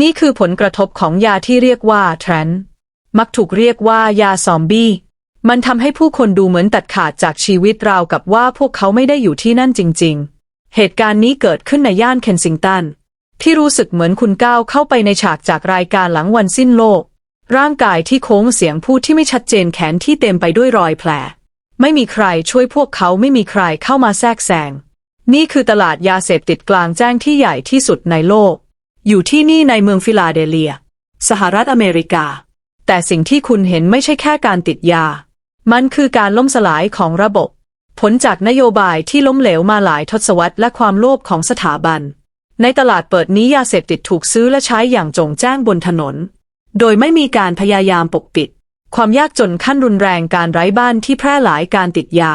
นี่คือผลกระทบของยาที่เรียกว่าแทรนมักถูกเรียกว่ายาซอมบี้มันทำให้ผู้คนดูเหมือนตัดขาดจากชีวิตราวกับว่าพวกเขาไม่ได้อยู่ที่นั่นจริง ๆ เหตุการณ์นี้เกิดขึ้นในย่านเคนซิงตันที่รู้สึกเหมือนคุณก้าวเข้าไปในฉากจากรายการหลังวันสิ้นโลก ร่างกายที่โค้งเสียงพูดที่ไม่ชัดเจนแขนที่เต็มไปด้วยรอยแผล ไม่มีใครช่วยพวกเขาไม่มีใครเข้ามาแทรกแซงนี่คือตลาดยาเสพติดกลางแจ้งที่ใหญ่ที่สุดในโลก อยู่ที่นี่ในเมืองฟิลาเดลเฟีย สหรัฐอเมริกา แต่สิ่งที่คุณเห็นไม่ใช่แค่การติดยา มันคือการล่มสลายของระบบ ผลจากนโยบายที่ล้มเหลวมาหลายทศวรรษและความโลภของสถาบัน ในตลาดเปิดนี้ยาเสพติดถูกซื้อและใช้อย่างจงแจ้งบนถนน โดยไม่มีการพยายามปกปิด ความยากจนขั้นรุนแรงการไร้บ้านที่แพร่หลายการติดยา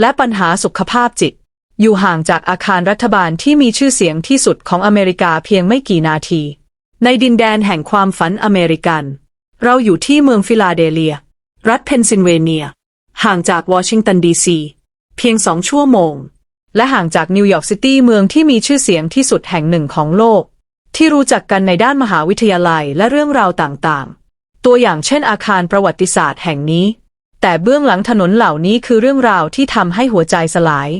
และปัญหาสุขภาพจิต อยู่ห่างจากอาคารรัฐบาลที่มีชื่อเสียงที่สุดของอเมริกาเพียงไม่กี่นาที ในดินแดนแห่งความฝันอเมริกัน เราอยู่ที่เมืองฟิลาเดลเฟีย รัฐเพนซิลเวเนีย ห่างจากวอชิงตันดีซีเพียงสองชั่วโมง และห่างจากนิวยอร์กซิตี้เมืองที่มีชื่อเสียงที่สุดแห่งหนึ่งของโลก ที่รู้จักกันในด้านมหาวิทยาลัยและเรื่องราวต่างๆ ตัวอย่างเช่นอาคารประวัติศาสตร์แห่งนี้ แต่เบื้องหลังถนนเหล่านี้คือเรื่องราวที่ทำให้หัวใจสลาย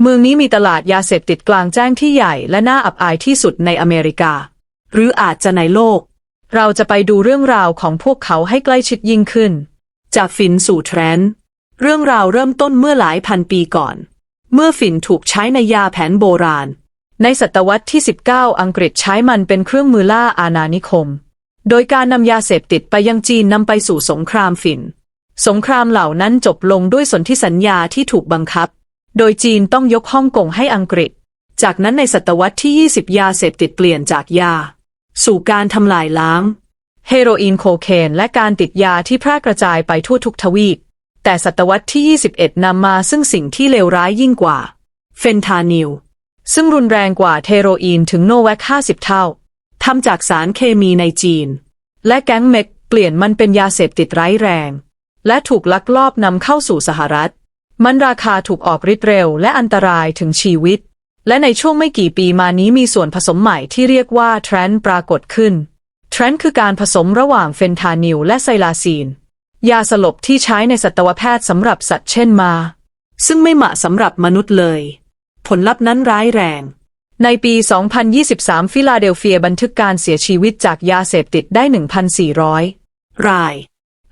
เมืองนี้มีตลาดยาเสพติดกลางแจ้งที่ใหญ่และน่าอับอายที่สุดในอเมริกา หรืออาจจะในโลก เราจะไปดูเรื่องราวของพวกเขาให้ใกล้ชิดยิ่งขึ้น จากฝินสู่แทรนด์เรื่องราวเริ่มต้นเมื่อหลายพันปีก่อน เมื่อฝินถูกใช้ในยาแผนโบราณ ในศตวรรษที่ 19 อังกฤษใช้มันเป็นเครื่องมือล่าอาณานิคม โดยการนำยาเสพติดไปยังจีนนำไปสู่สงครามฝิน สงครามเหล่านั้นจบลงด้วยสนธิสัญญาที่ถูกบังคับ โดยจีนต้องยกฮ่องกงให้อังกฤษ จากนั้นในศตวรรษที่ 20 ยาเสพติดเปลี่ยนจากยา สู่การทำลายล้าง เฮโรอีนโคเคนและการติดยาที่แพร่กระจายไปทั่วทุกทวีป แต่ศตวรรษที่ 21นำมาซึ่งสิ่งที่เลวร้ายยิ่งกว่า เฟนทานิลซึ่งรุนแรงกว่าเทโรอีนถึงโนแวค50 เท่าทำจากสารเคมีในจีน และแก๊งเม็กเปลี่ยนมันเป็นยาเสพติดร้ายแรง และถูกลักลอบนำเข้าสู่สหรัฐ มันราคาถูกออกฤทธิ์เร็วและอันตรายถึงชีวิต และในช่วงไม่กี่ปีมานี้มีส่วนผสมใหม่ที่เรียกว่าแทรนปรากฏขึ้นแทรนคือการผสมระหว่างเฟนทานิลและไซลาซีน ยาสลบที่ใช้ในสัตวแพทย์สำหรับสัตว์เช่นมา ซึ่งไม่เหมาะสำหรับมนุษย์เลย ผลลัพธ์นั้นร้ายแรง ในปี 2023 ฟิลาเดลเฟียบันทึกการเสียชีวิตจากยาเสพติดได้ 1,400 ราย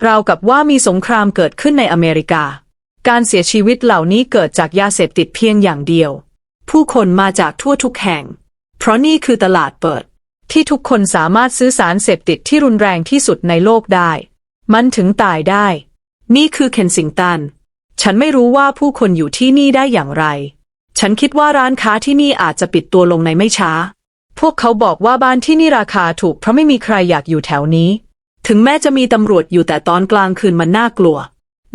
ราวกับว่ามีสงครามเกิดขึ้นในอเมริกา การเสียชีวิตเหล่านี้เกิดจากยาเสพติดเพียงอย่างเดียว ผู้คนมาจากทั่วทุกแห่ง เพราะนี่คือตลาดเปิด ที่ทุกคนสามารถซื้อสารเสพติดที่รุนแรงที่สุดในโลกได้ มันถึงตายได้ นี่คือเคนซิงตัน ฉันไม่รู้ว่าผู้คนอยู่ที่นี่ได้อย่างไร ฉันคิดว่าร้านค้าที่นี่อาจจะปิดตัวลงในไม่ช้า พวกเขาบอกว่าบ้านที่นี่ราคาถูกเพราะไม่มีใครอยากอยู่แถวนี้ ถึงแม้จะมีตำรวจอยู่แต่ตอนกลางคืนมันน่ากลัว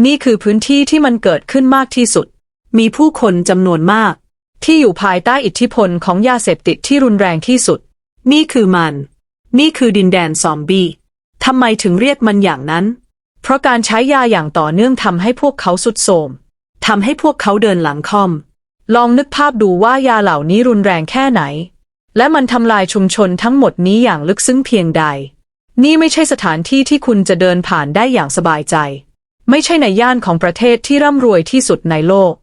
นี่คือพื้นที่ที่มันเกิดขึ้นมากที่สุด มีผู้คนจำนวนมาก ที่อยู่ภายใต้อิทธิพลของยาเสพติดที่รุนแรงที่สุด นี่คือมัน นี่คือดินแดนซอมบี้ทำไมถึงเรียกมันอย่างนั้น เพราะการใช้ยาอย่างต่อเนื่องทำให้พวกเขาสุดโทมทำให้พวกเขาเดินหลังคอม ลองนึกภาพดูว่ายาเหล่านี้รุนแรงแค่ไหน และมันทำลายชุมชนทั้งหมดนี้อย่างลึกซึ้งเพียงใด นี่ไม่ใช่สถานที่ที่คุณจะเดินผ่านได้อย่างสบายใจ ไม่ใช่ในย่านของประเทศที่ร่ำรวยที่สุดในโลก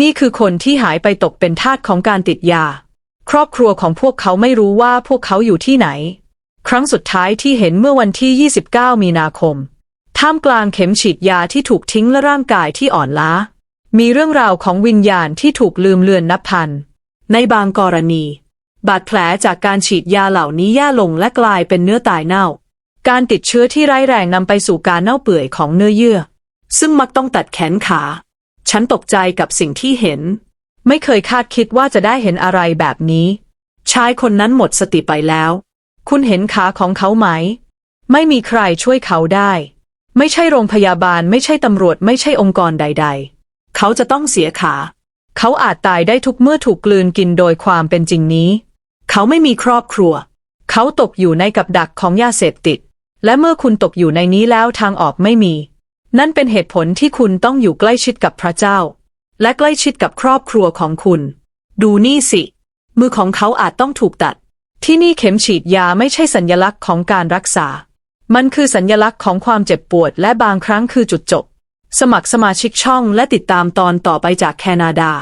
นี่คือคนที่หายไปตกเป็นทาสของการติดยา ครอบครัวของพวกเขาไม่รู้ว่าพวกเขาอยู่ที่ไหน ครั้งสุดท้ายที่เห็นเมื่อวันที่ 29 มีนาคม ท่ามกลางเข็มฉีดยาที่ถูกทิ้งและร่างกายที่อ่อนล้า มีเรื่องราวของวิญญาณที่ถูกลืมเลือนนับพัน ในบางกรณี บาดแผลจากการฉีดยาเหล่านี้แย่ลงและกลายเป็นเนื้อตายเน่า การติดเชื้อที่ร้ายแรงนำไปสู่การเน่าเปื่อยของเนื้อเยื่อ ซึ่งมักต้องตัดแขนขา ฉันตกใจกับสิ่งที่เห็น ไม่เคยคาดคิดว่าจะได้เห็นอะไรแบบนี้ ชายคนนั้นหมดสติไปแล้ว คุณเห็นขาของเขาไหม ไม่มีใครช่วยเขาได้ ไม่ใช่โรงพยาบาลไม่ใช่ตำรวจไม่ใช่องค์กรใด ๆ เขาจะต้องเสียขา เขาอาจตายได้ทุกเมื่อถูกกลืนกินโดยความเป็นจริงนี้ เขาไม่มีครอบครัว เขาตกอยู่ในกับดักของยาเสพติด และเมื่อคุณตกอยู่ในนี้แล้วทางออกไม่มี นั่นเป็นเหตุผลที่คุณต้องอยู่ใกล้ชิดกับพระเจ้า และใกล้ชิดกับครอบครัวของคุณ ดูนี่สิ มือของเขาอาจต้องถูกตัด ที่นี่เข็มฉีดยาไม่ใช่สัญญลักษณ์ของการรักษา มันคือสัญญลักษณ์ของความเจ็บปวดและบางครั้งคือจุดจบ สมัครสมาชิกช่องและติดตามตอนต่อไปจากแคนาดา